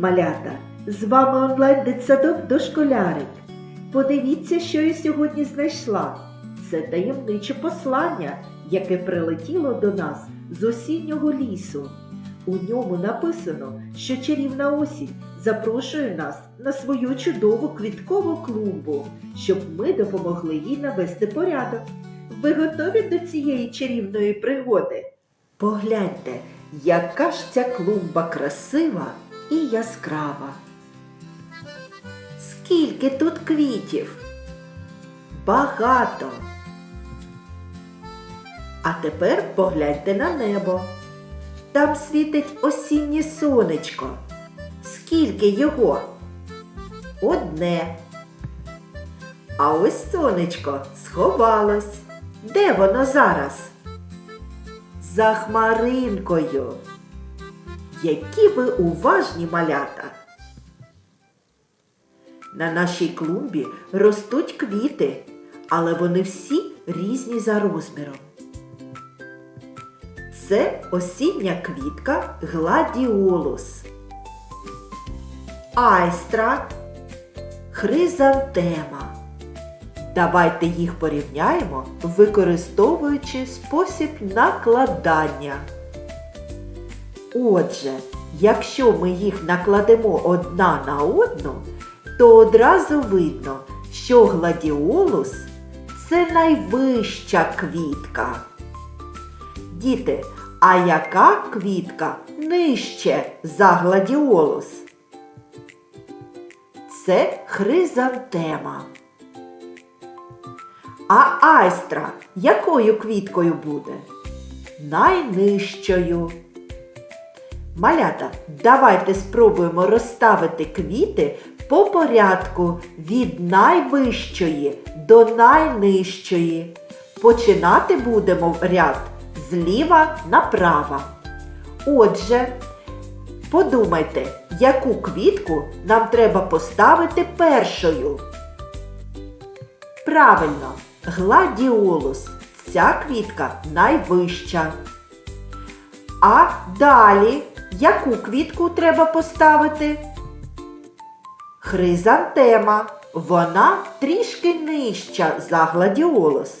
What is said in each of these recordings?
малята! З вами онлайн дитсадок дошколярик. Подивіться, що я сьогодні знайшла. Це таємниче послання, яке прилетіло до нас з осіннього лісу. У ньому написано, що чарівна осінь запрошує нас на свою чудову квіткову клумбу, щоб ми допомогли їй навести порядок. Ви готові до цієї чарівної пригоди? Погляньте, яка ж ця клумба красива і яскрава. Скільки тут квітів? Багато. А тепер погляньте на небо. Там світить осіннє сонечко. Скільки його? Одне. А ось сонечко сховалось. Де воно зараз? За хмаринкою. Які ви уважні малята! На нашій клумбі ростуть квіти, але вони всі різні за розміром. Це осіння квітка гладіолус, айстра, хризантема. Давайте їх порівняємо, використовуючи спосіб накладання. Отже, якщо ми їх накладемо одна на одну, то одразу видно, що гладіолус це найвища квітка. Діти, а яка квітка нижче за гладіолус? Це хризантема. А айстра якою квіткою буде? Найнижчою. Малята, давайте спробуємо розставити квіти по порядку від найвищої до найнижчої. Починати будемо ряд зліва направо. Отже, подумайте, яку квітку нам треба поставити першою. Правильно, гладіолус. Ця квітка найвища. А далі яку квітку треба поставити? Хризантема. Вона трішки нижча за гладіолус.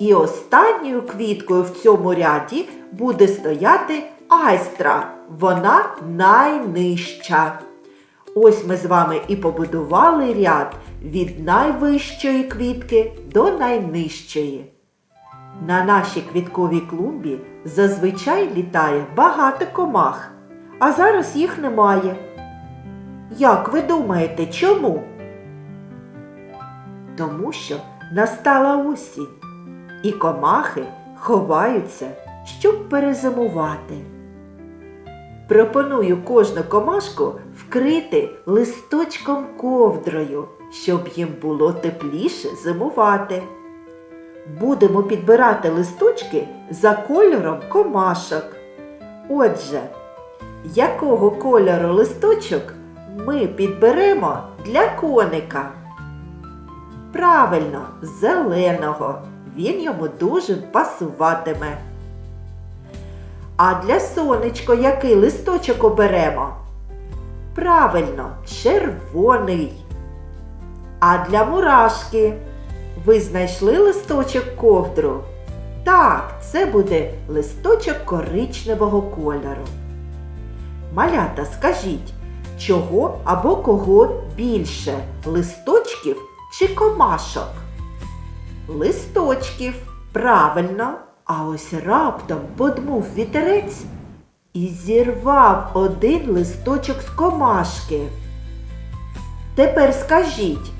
І останньою квіткою в цьому ряді буде стояти айстра. Вона найнижча. Ось ми з вами і побудували ряд від найвищої квітки до найнижчої. На нашій квітковій клумбі зазвичай літає багато комах, а зараз їх немає. Як ви думаєте, чому? Тому що настала осінь, і комахи ховаються, щоб перезимувати. Пропоную кожну комашку вкрити листочком ковдрою, щоб їм було тепліше зимувати. Будемо підбирати листочки за кольором комашок. Отже, якого кольору листочок ми підберемо для коника? Правильно, зеленого. Він йому дуже пасуватиме. А для сонечко який листочок оберемо? Правильно, червоний. А для мурашки ви знайшли листочок ковдру? Так, це буде листочок коричневого кольору. Малята, скажіть, чого або кого більше листочків чи комашок? Листочків, правильно, а ось раптом подмув вітерець і зірвав один листочок з комашки. Тепер скажіть,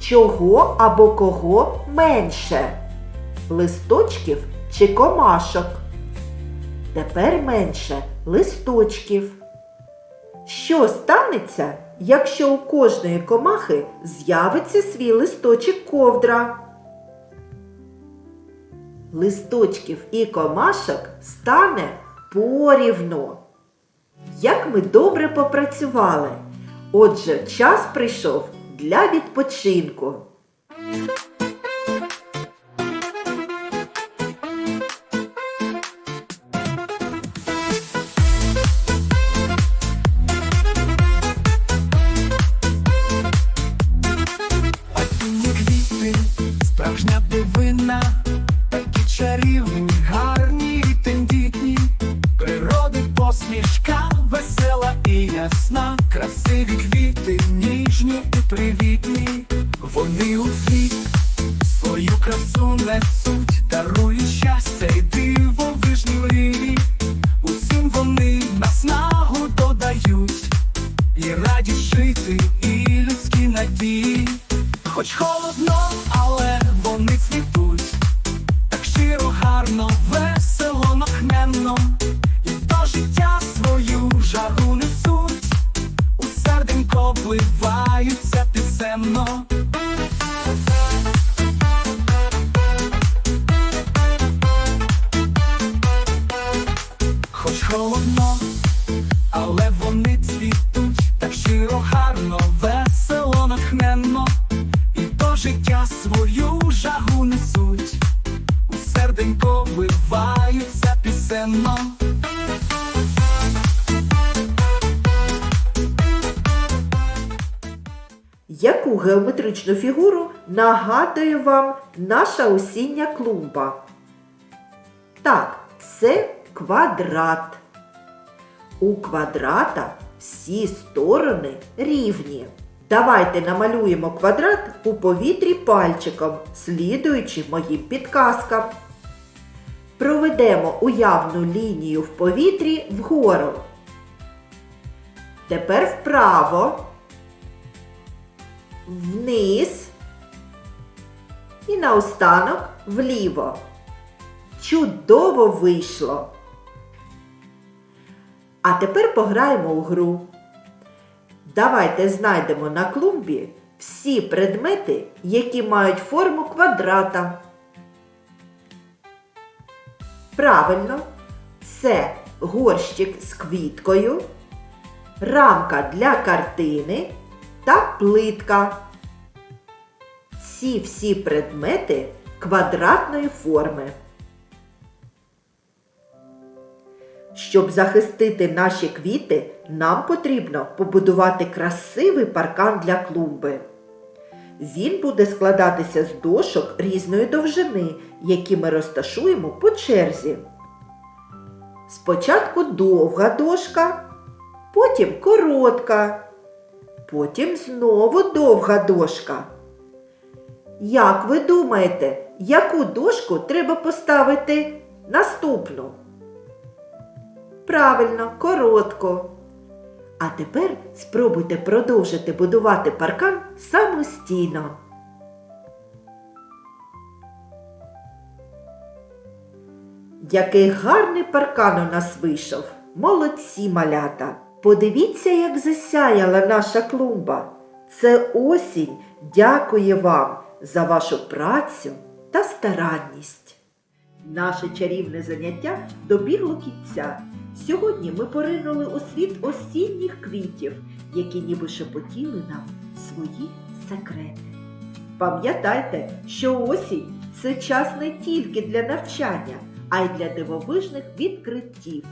чого або кого менше? Листочків чи комашок? Тепер менше листочків. Що станеться, якщо у кожної комахи з'явиться свій листочок ковдра? Листочків і комашок стане порівну. Як ми добре попрацювали. Отже, час прийшов для відпочинку. Осінні квіти, справжня дивина, такі гарні і тендітні, посмішка, весела і ясна. Хоч холодно, але вони цвітуть, так щиро, гарно, весело, нахменно, і до життя свою жару несуть, у серденько вливаються пісенно. Хоч холодно, але вони цвітуть. Так щиро, гарно, геометричну фігуру нагадує вам наша осіння клумба? Так, це квадрат. У квадрата всі сторони рівні. Давайте намалюємо квадрат у повітрі пальчиком, слідуючи моїм підказкам. Проведемо уявну лінію в повітрі вгору. Тепер вправо вниз і наостанок вліво. Чудово вийшло. А тепер пограємо у гру. Давайте знайдемо на клумбі всі предмети, які мають форму квадрата. Правильно, це горщик з квіткою, рамка для картини та плитка. Ці всі предмети квадратної форми. Щоб захистити наші квіти, нам потрібно побудувати красивий паркан для клумби. Він буде складатися з дошок різної довжини, які ми розташуємо по черзі. Спочатку довга дошка, потім коротка, потім знову довга дошка. Як ви думаєте, яку дошку треба поставити наступну? Правильно, коротко. А тепер спробуйте продовжити будувати паркан самостійно. Який гарний паркан у нас вийшов. Молодці малята. Подивіться, як засяяла наша клумба. Це осінь дякує вам за вашу працю та старанність. Наше чарівне заняття добігло кінця. Сьогодні ми поринули у світ осінніх квітів, які ніби шепотіли нам свої секрети. Пам'ятайте, що осінь це час не тільки для навчання, а й для дивовижних відкриттів.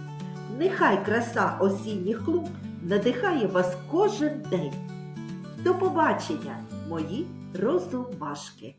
Нехай краса осінніх клуб надихає вас кожен день. До побачення, мої розумашки!